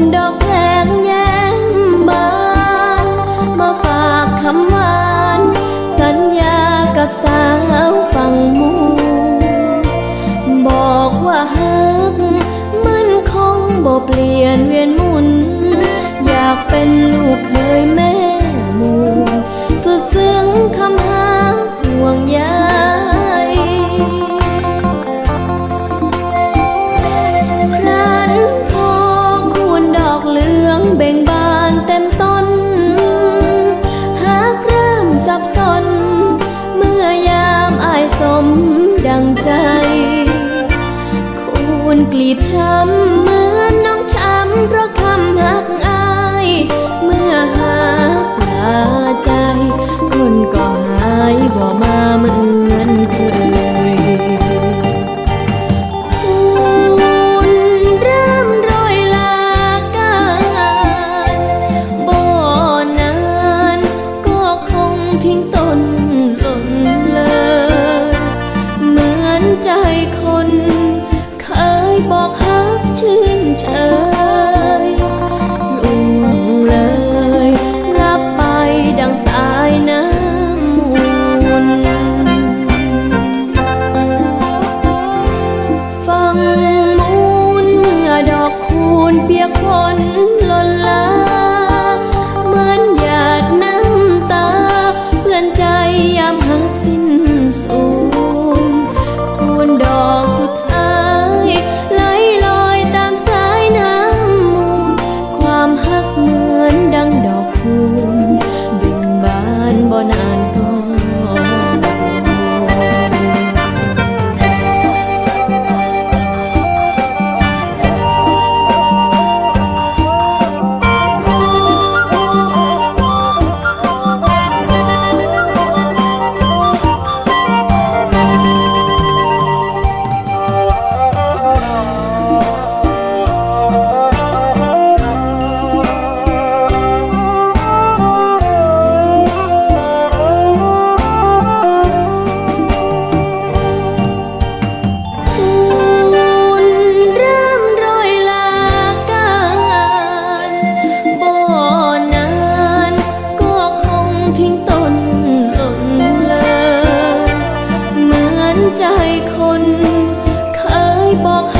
ณดอกแพงแย้มบานมาฝากคำหวาน สัญญากับสาวฝั่งมูบอกว่าฮักมันคงบ่เปลี่ยนเวียนมุน อยากเป็นลูกเคยแม่มูสุดซึ้งคำ บช้ำ ใจคนเคยบอกให้